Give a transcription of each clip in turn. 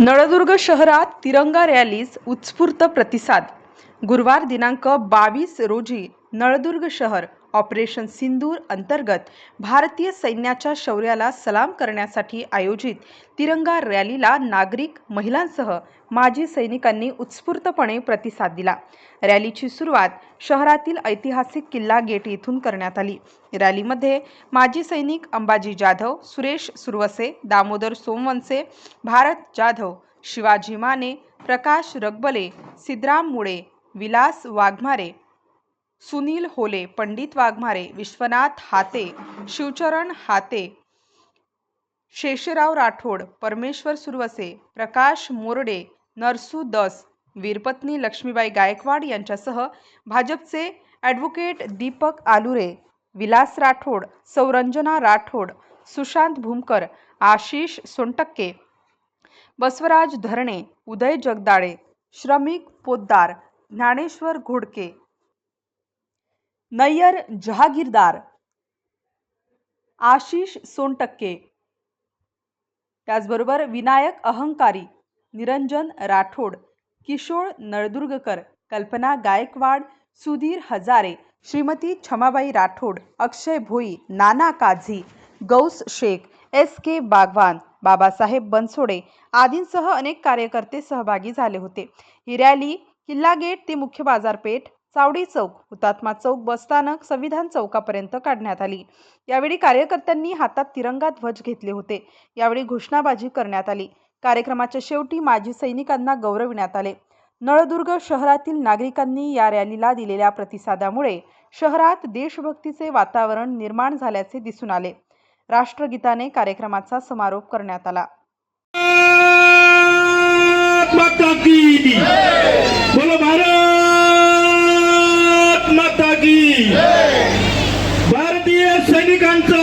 नळदुर्ग शहरात तिरंगा रॅलीस उत्स्फूर्त प्रतिसाद. गुरुवार दिनांक बावीस रोजी नळदुर्ग शहर ऑपरेशन सिंदूर अंतर्गत भारतीय सैन्याच्या शौर्याला सलाम करण्यासाठी आयोजित तिरंगा रॅलीला नागरिक महिलांसह माजी सैनिकांनी उत्स्फूर्तपणे प्रतिसाद दिला. रॅलीची सुरुवात शहरातील ऐतिहासिक किल्ला गेट येथून करण्यात आली. रॅलीमध्ये माजी सैनिक अंबाजी जाधव सुरेश सुरवसे दामोदर सोमवंसे भारत जाधव शिवाजी माने प्रकाश रगबले सिद्धराम मुळे विलास वाघमारे सुनील होले पंडित वाघमारे विश्वनाथ हाते शिवचरण हाते शेषराव राठोड परमेश्वर सुरवसे प्रकाश मोरडे नरसू दस वीरपत्नी लक्ष्मीबाई गायकवाड यांच्यासह भाजपचे ॲडव्होकेट दीपक आलुरे विलास राठोड सौरंजना राठोड सुशांत भूमकर आशिष सोनटक्के बसवराज धरणे उदय जगदाळे श्रमिक पोद्दार ज्ञानेश्वर घोडके नय्यर जहागीरदार आशिष सोनटक्के. त्याचबरोबर विनायक अहंकारी निरंजन राठोड किशोर नळदुर्गकर कल्पना गायकवाड सुधीर हजारे श्रीमती छमाबाई राठोड अक्षय भोई नाना काझी गौस शेख एस के बागवान बाबासाहेब बनसोडे आदींसह अनेक कार्यकर्ते सहभागी झाले होते. ही रॅली किल्ला गेट ते मुख्य बाजारपेठ चावडी चौक हुतात्मा चौक बसस्थानक संविधान चौकापर्यंत काढण्यात आली. यावेळी कार्यकर्त्यांनी हातात तिरंगा ध्वज घेतले होते. यावेळी घोषणाबाजी करण्यात आली. कार्यक्रमाच्या शेवटी माजी सैनिकांना गौरविण्यात आले. नळदुर्ग शहरातील नागरिकांनी या रॅलीला दिलेल्या प्रतिसादामुळे शहरात देशभक्तीचे वातावरण निर्माण झाल्याचे दिसून आले. राष्ट्रगीताने कार्यक्रमाचा समारोप करण्यात आला. भारत बोलो भारत! सैनिकांचा.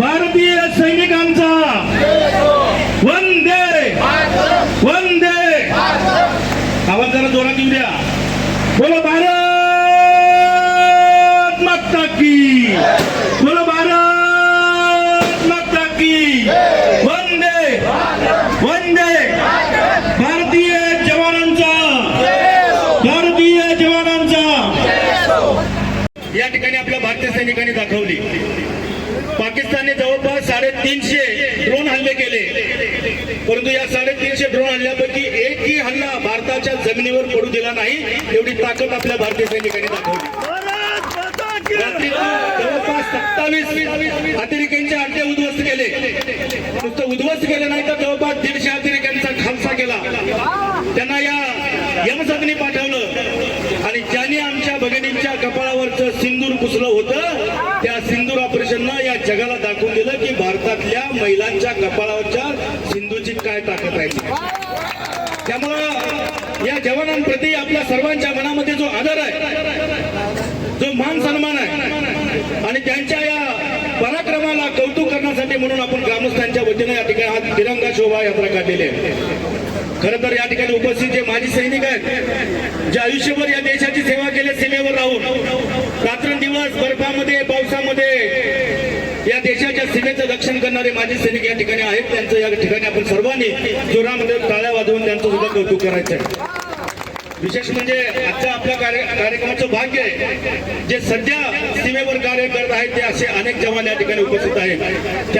भारतीय सैनिकांचा. वंदे. वंदे. आवाज जरा जोरात येऊ द्या. बोला भारत माता की बोलो भारत माता की वंदे वंदे भारतीय जवानांचा भारतीय जवानांचा या ठिकाणी आपल्या भारतीय सैनिकांनी दाखवली. पाकिस्तानने जवळपास साडेतीनशे ड्रोन हल्ले केले. परंतु या साडेतीनशे ड्रोन हल्ल्यापैकी एकही हल्ला भारताच्या जमिनीवर पडू दिला नाही एवढी ताकद आपल्या भारतीय सैनिकांनी दाखवली. रात्री जवळपास सत्तावीस अतिरेक्यांचे अड्डे उद्ध्वस्त केले. नुसतं उद्ध्वस्त केले नाही तर जवळपास दीडशे अतिरेक्यांचा खालसा केला. त्यांना या यमसदनी पाठवलं. आणि ज्यांनी आमच्या भगिनींच्या कपाळ सिंदूर पुसलं होतं त्या सिंदूर ऑपरेशननं या जगाला दाखवून दिलं की भारतातल्या महिलांच्या कपाळावरच्या सिंधूची काय ताकद राहिली त्यामुळं या जवानांप्रती आपल्या सर्वांच्या मनामध्ये जो आदर आहे जो मान सन्मान आहे आणि त्यांच्या या पराक्रमाला कौतुक करण्यासाठी म्हणून आपण ग्रामस्थांच्या वतीने या ठिकाणी हा तिरंगा शोभायात्रा काढलेली आहे. खरं तर या ठिकाणी उपस्थित जे माजी सैनिक आहेत जे आयुष्यभर या देशाची सीमेचं रक्षण करणारे माजी सैनिक या ठिकाणी आहेत. त्यांचं या ठिकाणी आपण सर्वांनी जोरामध्ये टाळ्या वाजवून त्यांचं सुद्धा कौतुक करायचं आहे. विशेष म्हणजे आजच्या आपल्या कार्य कार्यक्रमाचं भाग्य आहे. जे सध्या सीमेवर कार्य करत आहेत ते असे अनेक जवान या ठिकाणी उपस्थित आहेत.